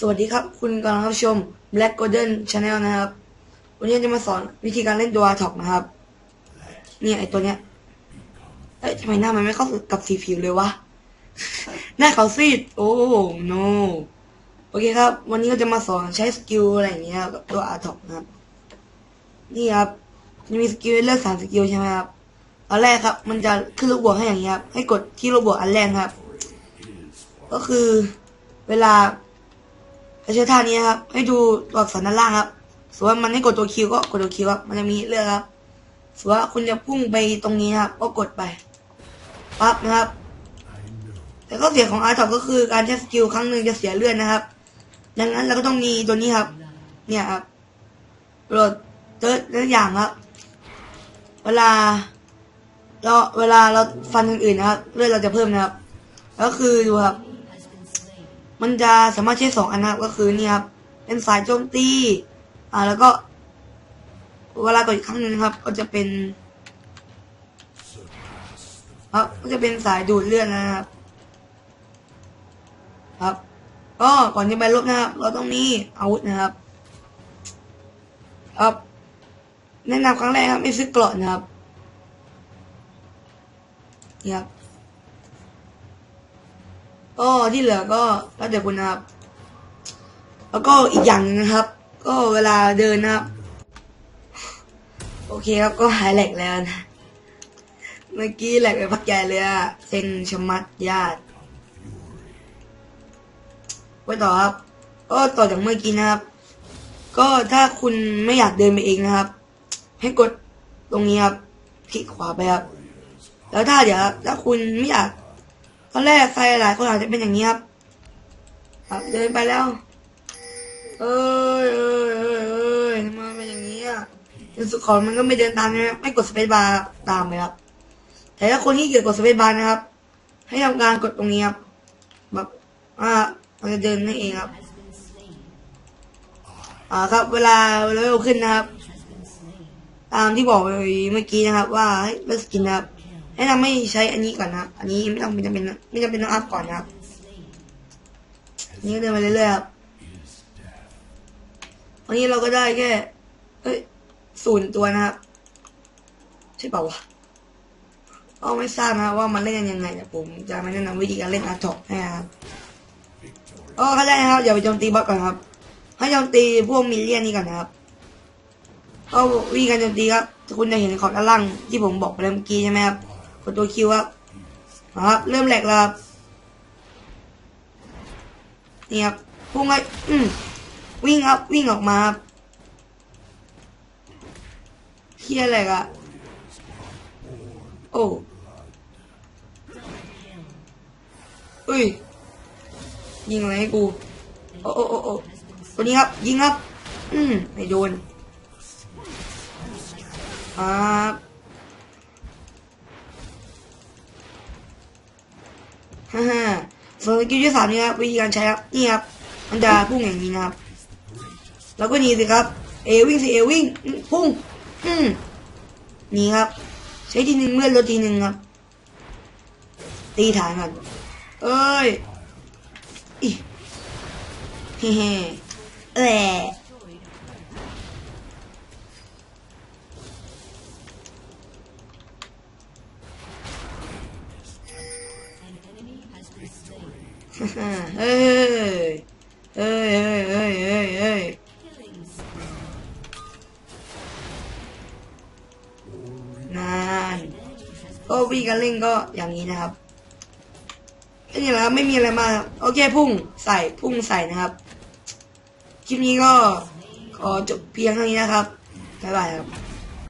สวัสดีครับ คุณกำลังรับชม Black Golden Channel นะครับ วันนี้จะมาสอนวิธีการเล่นตัวท็อกนะครับ เนี่ยไอตัวเนี้ย เอ้ยทำไมหน้ามันไม่เข้ากับสีผิวเลยวะ หน้าเขาซีด โอ้ no โอเคครับ วันนี้ก็จะมาสอนใช้สกิลอะไรอย่างเงี้ยกับตัวอาท็อกนะครับ นี่ครับจะมีสกิลเลือกสามสกิลใช่ไหมครับอันแรกครับ มันจะขึ้นลูกบวกให้อย่างเงี้ยครับ ให้กดที่ลูกบวกอันแรกครับ ก็คือเวลา จะใช้ท่านี้ครับ ให้ดูตัวอักษรด้านล่างครับส่วนมันให้กดตัวคิวก็กดตัวคิวครับ มันจะมีเลือกครับส่วนว่าคุณจะพุ่งไปตรงนี้ครับ ก็กดไปปั๊บนะครับ แต่ข้อเสียของอาร์ตก็คือการใช้สกิลครั้งหนึ่งจะเสียเลือดนะครับ ดังนั้นเราก็ต้องมีตัวนี้ครับ เนี่ยครับโหลดเติร์ดตัวอย่างครับ เวลาเราเวลาเราฟันคนอื่นนะครับ เลือดเราจะเพิ่มนะครับ ก็คือดูครับ มันจะสามารถใช้สองอันนะครับก็คือนี่ครับเป็นสายโจมตี อ่า แล้วก็เวลากดอีกครั้งหนึ่งครับ ก็จะเป็นครับก็จะเป็นสายดูดเลือดนะครับ ครับ ก็ก่อนจะไปลบนะครับ เราต้องมีอาวุธนะครับ ครับ แนะนำครั้งแรกครับไม่ซื้อเกราะนะครับนี่ครับ ก็ที่เหลือก็แล้วแต่คุณนะครับ แล้วก็อีกอย่างหนึงนะครับ ก็เวลาเดินนะครับ โอเคครับก็หายแหลกแล้วนะ เมื่อกี้แหลกไปพักใหญ่เลยอะเซ็งชมัดญาติไปต่อครับ ก็ต่อจากเมื่อกี้นะครับ ก็ถ้าคุณไม่อยากเดินไปเองนะครับ ให้กดตรงนี้ครับคลิกขวาไปครับ แล้วถ้าเดี๋ยวถ้าคุณไม่อยาก ตอนแรกใครหลายคนอาจจะเป็นอย่างนี้ครับครับเดินไปแล้ว เอ้ยเอ้ยเอ้ยเอ้ยทำไมเป็นอย่างนี้อะในสุดขอมันก็ไม่เดินตามใช่ไหมไม่กดสเปซบาร์ตามเลยครับ แต่ถ้าคนที่เกียจกดสเปซบาร์นะครับ ให้ทำการกดตรงนี้ครับแบบอ่ามันจะเดินนั่นเองครับ อ่าครับ เวลาเลเวลขึ้นนะครับ ตามที่บอกไปเมื่อกี้นะครับ ว่าให้เลือกสกินนะครับ แนะนำไม่ใช้อันนี้ก่อนนะ อันนี้ไม่ต้องไม่จำเป็นไม่จำเป็นต้องอัพก่อนนะครับนนี้เดินไปเรื่อยๆครับวันนี้เราก็ได้แค่เอ้ยศูนย์ตัวนะครับ ใช่เปล่าวะก็ไม่ทราบนะว่ามันเล่นกันยังไงแต่ผมจะไม่แนะนำวิธีการเล่นอาร์ทอกนะครับก็เข้าใจนะครับอย่าไปโจมตีบอสก่อนครับ ให้โจมตีพวกมิลเลียนนี่ก่อนนะครับก็วิธีการโจมตีครับคุณจะเห็นขอบด้านล่างที่ผมบอกไปเมื่อกี้ใช่ไหมครับ กดตัวคิวครับครับ เริ่มแหลกแล้วครับนี่ครับพุ่งไงอืมวิ่งครับวิ่งออกมาครับเฮียอะไรกะโอ้อุ้ยยิงอะไรให้กูโอ้โอ้โอ้โอ้ตัวนี้ครับยิงครับ อืมไม่โดนครับ ฮ่าฮ่าส่วนสกิลที่สามนี่ครับวิธีการใช้ครับนี่ครับมันจะพุ่งอย่างนี้นะครับ แล้วก็นี่สิครับเอวิ่งสิเอวิ่งพุ่ง อืมนี่ครับ ใช้ทีหนึ่งเมื่อลดทีหนึ่งครับ ตีฐานครับเอ้ยอิเฮ้เฮ้แหล เฮ้ยเฮ้ยเฮ้ยเฮ้ยเฮ้ยเฮ้ยนานก็วิธีการเล่นก็อย่างนี้นะครับแค่นี้และครับไม่มีอะไรมาโอเคพุ่งใส่พุ่งใส่นะครับคลิปนี้ก็ขอจบเพียงเท่านี้นะครับบ๊ายบายครับ